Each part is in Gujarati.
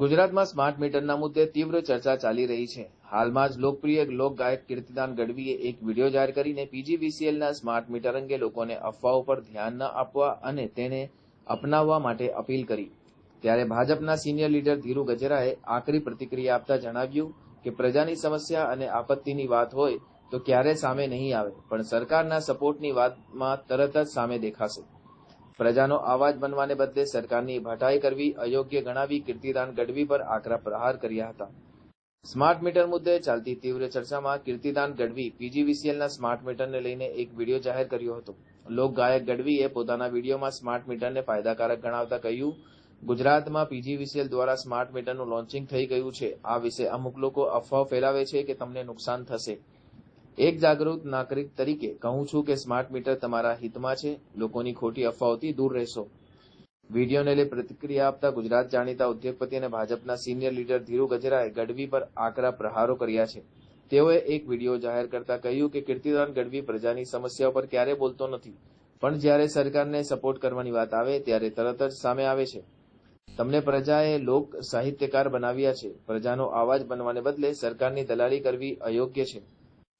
ગુજરાતમાં સ્માર્ટ મીટરના મુદ્દે તીવ્ર ચર્ચા ચાલી રહી છે. હાલમાં જ લોકપ્રિય લોક ગાયક કીર્તિદાન ગઢવીએ એક વીડિયો જાહેર કરીને પીજીવીસીએલના સ્માર્ટ મીટર અંગે લોકોને અફવાઓ પર ધ્યાન ન આપવા અને તેને અપનાવવા માટે અપીલ કરી. ત્યારે ભાજપના સિનિયર લીડર ધીરુ ગજેરાએ આકરી પ્રતિક્રિયા આપતા જણાવ્યું કે પ્રજાની સમસ્યા અને આપત્તિની વાત હોય તો ક્યારે સામે નહીં આવે, પણ સરકારના સપોર્ટની વાતમાં તરત જ સામે દેખાશે. પ્રજાનો અવાજ બનવાને બદલે સરકારની ભટાઈ કરવી અયોગ્ય ગણાવી કીર્તિદાન ગઢવી પર આકરા પ્રહાર કર્યા હતા. સ્માર્ટ મીટર મુદ્દે ચાલતી તીવ્ર ચર્ચામાં કીર્તિદાન ગઢવી પીજીવીસીએલના સ્માર્ટ મીટરને લઈને એક વીડિયો જાહેર કર્યો હતો. લોક ગાયક ગઢવીએ પોતાના વિડીયોમાં સ્માર્ટ મીટરને ફાયદાકારક ગણાવતા કહ્યું, ગુજરાતમાં પીજીવીસીએલ દ્વારા સ્માર્ટ મીટરનું લોન્ચિંગ થઈ ગયું છે. આ વિશે અમુક લોકો અફવાઓ ફેલાવે છે કે તમને નુકસાન થશે. એક જાગૃત નાગરિક તરીકે કહું છું કે સ્માર્ટ મીટર તમારા હિતમાં છે, લોકોની ખોટી અફવાઓથી દૂર રહેશો. વિડીયોને લઈ પ્રતિક્રિયા આપતા ગુજરાત જાણીતા ઉદ્યોગપતિ અને ભાજપના સિનિયર લીડર ધીરુ ગજરાએ ગઢવી પર આકરા પ્રહારો કર્યા છે. તેઓએ એક વીડિયો જાહેર કરતા કહ્યું કે કીર્તિદાન ગઢવી પ્રજાની સમસ્યાઓ પર ક્યારે બોલતો નથી. પણ જ્યારે સરકારને સપોર્ટ કરવાની વાત આવે, ત્યારે તરત જ સામે આવે છે. તમને પ્રજાએ લોક સાહિત્યકાર બનાવ્યા છે. પ્રજાનો અવાજ બનવાને બદલે સરકારની દલાલી કરવી અયોગ્ય છે.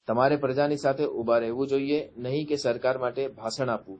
તમારે પ્રજાની સાથે ઊભા રહેવું જોઈએ નહીં કે સરકાર માટે ભાષણ આપવું.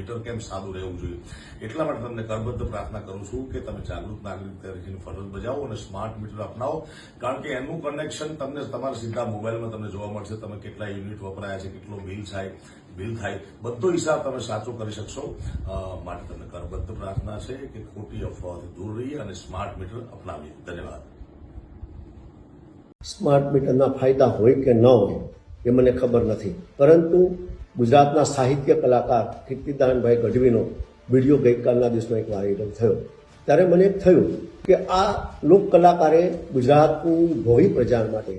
મીટર કેમ સાદું રહેવું જોઈએ? એટલા માટે તમને કરબદ્ધ પ્રાર્થના કરું છું કે તમે જાગૃત નાગરિક તરીકેની ફરજ બજાવો અને સ્માર્ટ મીટર અપનાવો. કારણ કે એનું કનેક્શન તમને તમારા સીધા મોબાઈલમાં તમને જોવા મળશે. તમે કેટલા યુનિટ વપરાયા છે, કેટલો બિલ થાય બિલ થાય. બધો હિસાબ તમે સાચો કરી શકશો. માટે તમને કરબદ્ધ પ્રાર્થના છે કે ખોટી અફવાઓથી દૂર રહીએ અને સ્માર્ટ મીટર અપનાવીએ. ધન્યવાદ. સ્માર્ટ મીટરના ફાયદા હોય કે ન હોય એ મને ખબર નથી. પરંતુ ગુજરાતના સાહિત્ય કલાકાર કીર્તિદાનભાઈ ગઢવીનો વીડિયો ગઈકાલના દિવસમાં એક વાયરલ થયો. ત્યારે મને એક થયું કે આ લોક કલાકારે ગુજરાતની ભોવી પ્રજા માટે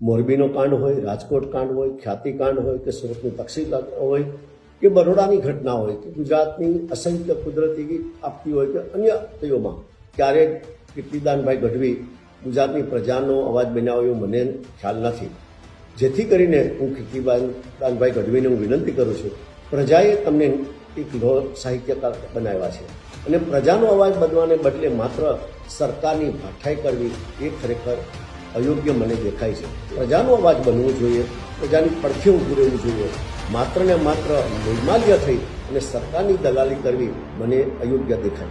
મોરબીનો કાંડ હોય, રાજકોટ કાંડ હોય ખ્યાતિકાંડ હોય કે સુરતની તકસી હોય કે બરોડાની ઘટના હોય કે ગુજરાતની અસંખ્ય કુદરતી આપતી હોય કે અન્ય તેઓમાં ક્યારેક કીર્તિદાનભાઈ ગઢવી ગુજરાતની પ્રજાનો અવાજ બનાવ્યો, મને ખ્યાલ નથી. જેથી કરીને હું કીર્તિદાનભાઈ ગઢવીને હું વિનંતી કરું છું, પ્રજાએ તમને એક લો સાહિત્યકાર બનાવ્યા છે. અને પ્રજાનો અવાજ બનવાને બદલે માત્ર સરકારની ભાઠાઈ કરવી એ ખરેખર અયોગ્ય મને દેખાય છે. પ્રજાનો અવાજ બનવો જોઈએ, પ્રજાની પડખે ઊભું રહેવું જોઈએ. માત્ર ને માત્ર નિર્માલ્ય થઈ અને સરકારની દલાલી કરવી મને અયોગ્ય દેખાય